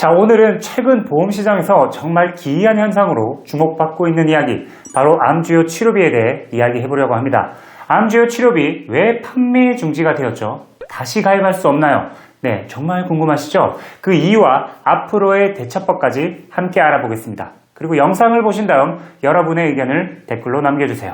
자, 오늘은 최근 보험시장에서 정말 기이한 현상으로 주목받고 있는 이야기, 바로 암주요 치료비에 대해 이야기해 보려고 합니다. 암주요 치료비 왜 판매 중지가 되었죠? 다시 가입할 수 없나요? 네, 정말 궁금하시죠? 그 이유와 앞으로의 대처법까지 함께 알아보겠습니다. 그리고 영상을 보신 다음 여러분의 의견을 댓글로 남겨주세요.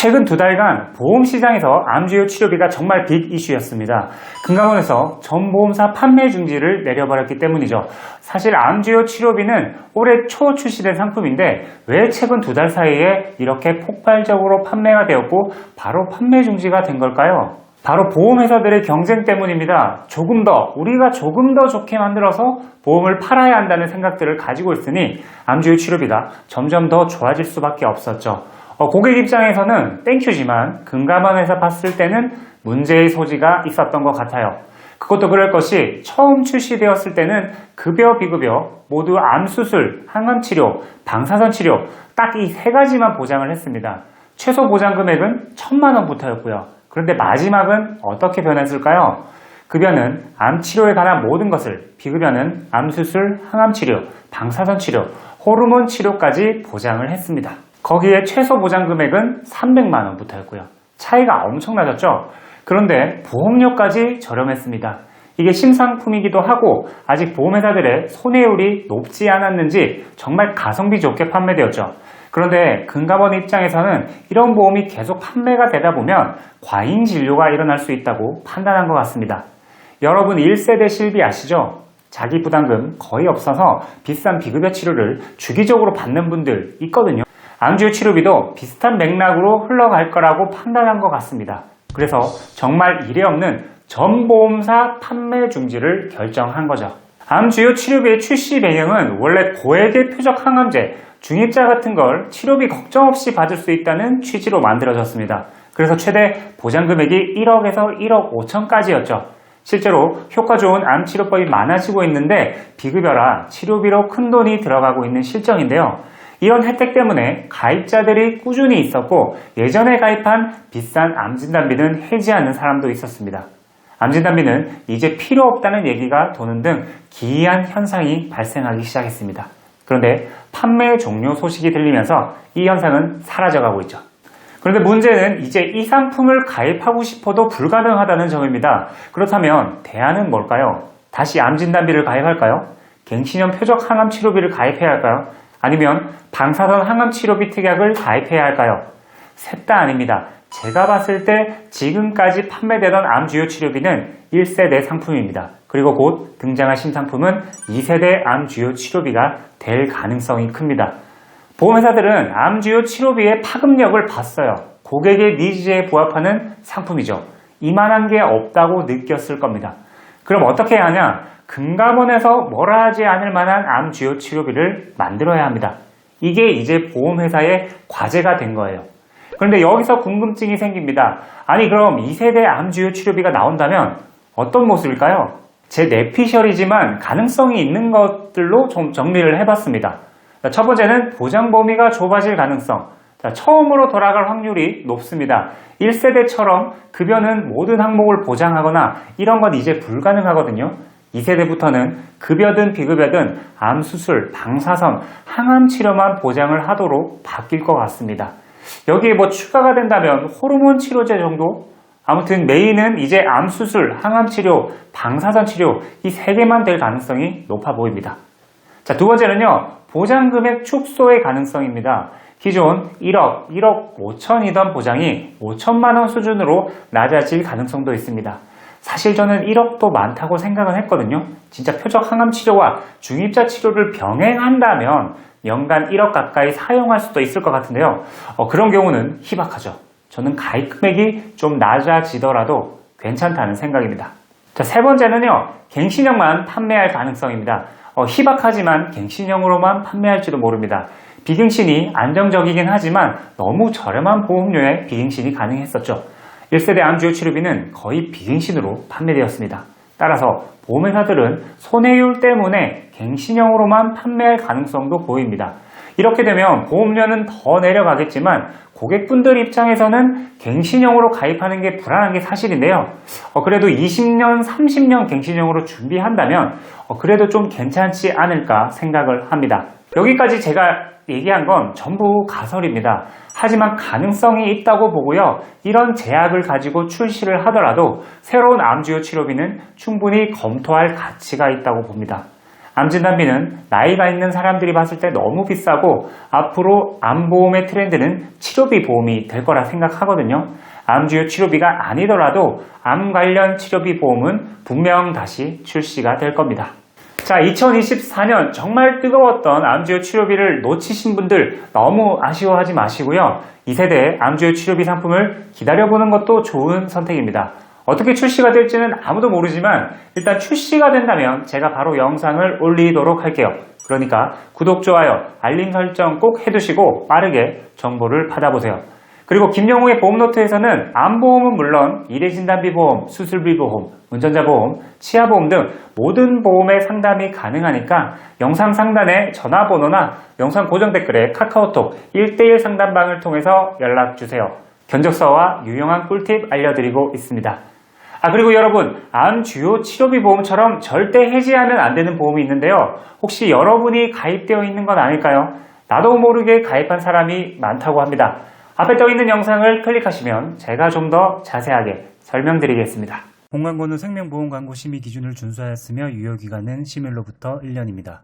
최근 두 달간 보험 시장에서 암주요 치료비가 정말 빅 이슈였습니다. 금감원에서 전 보험사 판매 중지를 내려버렸기 때문이죠. 사실 암주요 치료비는 올해 초 출시된 상품인데 왜 최근 두 달 사이에 이렇게 폭발적으로 판매가 되었고 바로 판매 중지가 된 걸까요? 바로 보험회사들의 경쟁 때문입니다. 조금 더, 우리가 조금 더 좋게 만들어서 보험을 팔아야 한다는 생각들을 가지고 있으니 암주요 치료비가 점점 더 좋아질 수밖에 없었죠. 어, 고객 입장에서는 땡큐지만 금감원에서 봤을 때는 문제의 소지가 있었던 것 같아요. 그것도 그럴 것이 처음 출시되었을 때는 급여, 비급여 모두 암수술, 항암치료, 방사선 치료 딱 이 세 가지만 보장을 했습니다. 최소 보장 금액은 천만 원부터였고요. 그런데 마지막은 어떻게 변했을까요? 급여는 암 치료에 관한 모든 것을, 비급여는 암 수술, 항암 치료, 방사선 치료, 호르몬 치료까지 보장을 했습니다. 거기에 최소 보장 금액은 300만 원부터였고요. 차이가 엄청나졌죠? 그런데 보험료까지 저렴했습니다. 이게 신상품이기도 하고 아직 보험회사들의 손해율이 높지 않았는지 정말 가성비 좋게 판매되었죠. 그런데 금감원 입장에서는 이런 보험이 계속 판매가 되다 보면 과잉 진료가 일어날 수 있다고 판단한 것 같습니다. 여러분 1세대 실비 아시죠? 자기 부담금 거의 없어서 비싼 비급여 치료를 주기적으로 받는 분들 있거든요. 암주요 치료비도 비슷한 맥락으로 흘러갈 거라고 판단한 것 같습니다. 그래서 정말 이례 없는 전 보험사 판매 중지를 결정한 거죠. 암주요 치료비의 출시 배경은 원래 고액의 표적 항암제, 중입자 같은 걸 치료비 걱정 없이 받을 수 있다는 취지로 만들어졌습니다. 그래서 최대 보장 금액이 1억에서 1억 5천까지였죠. 실제로 효과 좋은 암 치료법이 많아지고 있는데 비급여라 치료비로 큰 돈이 들어가고 있는 실정인데요. 이런 혜택 때문에 가입자들이 꾸준히 있었고 예전에 가입한 비싼 암진단비는 해지하는 사람도 있었습니다. 암진단비는 이제 필요 없다는 얘기가 도는 등 기이한 현상이 발생하기 시작했습니다. 그런데 판매 종료 소식이 들리면서 이 현상은 사라져가고 있죠. 그런데 문제는 이제 이 상품을 가입하고 싶어도 불가능하다는 점입니다. 그렇다면 대안은 뭘까요? 다시 암진단비를 가입할까요? 갱신형 표적 항암 치료비를 가입해야 할까요? 아니면 방사선 항암 치료비 특약을 가입해야 할까요? 셋 다 아닙니다. 제가 봤을 때 지금까지 판매되던 암 주요 치료비는 1세대 상품입니다. 그리고 곧 등장할 신상품은 2세대 암 주요 치료비가 될 가능성이 큽니다. 보험회사들은 암 주요 치료비의 파급력을 봤어요. 고객의 니즈에 부합하는 상품이죠. 이만한 게 없다고 느꼈을 겁니다. 그럼 어떻게 해야 하냐? 금감원에서 뭐라 하지 않을 만한 암 주요 치료비를 만들어야 합니다. 이게 이제 보험회사의 과제가 된 거예요. 그런데 여기서 궁금증이 생깁니다. 아니 그럼 2세대 암 주요 치료비가 나온다면 어떤 모습일까요? 제 내피셜이지만 가능성이 있는 것들로 좀 정리를 해봤습니다. 첫 번째는 보장 범위가 좁아질 가능성. 자, 처음으로 돌아갈 확률이 높습니다. 1세대처럼 급여는 모든 항목을 보장하거나 이런 건 이제 불가능하거든요. 2세대부터는 급여든 비급여든 암 수술, 방사선, 항암 치료만 보장을 하도록 바뀔 것 같습니다. 여기에 뭐 추가가 된다면 호르몬 치료제 정도? 아무튼 메인은 이제 암 수술, 항암 치료, 방사선 치료 이 세 개만 될 가능성이 높아 보입니다. 자, 두 번째는요. 보장 금액 축소의 가능성입니다. 기존 1억, 1억 5천이던 보장이 5천만 원 수준으로 낮아질 가능성도 있습니다. 사실 저는 1억도 많다고 생각은 했거든요. 진짜 표적 항암 치료와 중입자 치료를 병행한다면 연간 1억 가까이 사용할 수도 있을 것 같은데요. 어, 그런 경우는 희박하죠. 저는 가입 금액이 좀 낮아지더라도 괜찮다는 생각입니다. 자, 세 번째는요. 갱신형만 판매할 가능성입니다. 어, 희박하지만 갱신형으로만 판매할지도 모릅니다. 비갱신이 안정적이긴 하지만 너무 저렴한 보험료에 비갱신이 가능했었죠. 1세대 암주요 치료비는 거의 비갱신으로 판매되었습니다. 따라서 보험회사들은 손해율 때문에 갱신형으로만 판매할 가능성도 보입니다. 이렇게 되면 보험료는 더 내려가겠지만 고객분들 입장에서는 갱신형으로 가입하는 게 불안한 게 사실인데요. 어, 그래도 20년, 30년 갱신형으로 준비한다면 어, 그래도 좀 괜찮지 않을까 생각을 합니다. 여기까지 제가 얘기한 건 전부 가설입니다. 하지만 가능성이 있다고 보고요. 이런 제약을 가지고 출시를 하더라도 새로운 암주요 치료비는 충분히 검토할 가치가 있다고 봅니다. 암 진단비는 나이가 있는 사람들이 봤을 때 너무 비싸고 앞으로 암보험의 트렌드는 치료비 보험이 될 거라 생각하거든요. 암주요 치료비가 아니더라도 암 관련 치료비 보험은 분명 다시 출시가 될 겁니다. 자, 2024년 정말 뜨거웠던 암주요 치료비를 놓치신 분들 너무 아쉬워하지 마시고요. 2세대 암주요 치료비 상품을 기다려보는 것도 좋은 선택입니다. 어떻게 출시가 될지는 아무도 모르지만 일단 출시가 된다면 제가 바로 영상을 올리도록 할게요. 그러니까 구독, 좋아요, 알림 설정 꼭 해두시고 빠르게 정보를 받아보세요. 그리고 김영우의 보험노트에서는 암보험은 물론 일회진단비 보험, 수술비 보험, 운전자 보험, 치아보험 등 모든 보험의 상담이 가능하니까 영상 상단에 전화번호나 영상 고정 댓글에 카카오톡 1대1 상담방을 통해서 연락주세요. 견적서와 유용한 꿀팁 알려드리고 있습니다. 아, 그리고 여러분, 암 주요 치료비 보험처럼 절대 해지하면 안 되는 보험이 있는데요. 혹시 여러분이 가입되어 있는 건 아닐까요? 나도 모르게 가입한 사람이 많다고 합니다. 앞에 떠 있는 영상을 클릭하시면 제가 좀 더 자세하게 설명드리겠습니다. 본광고는 생명보험 광고 심의 기준을 준수하였으며 유효기간은 심일로부터 1년입니다.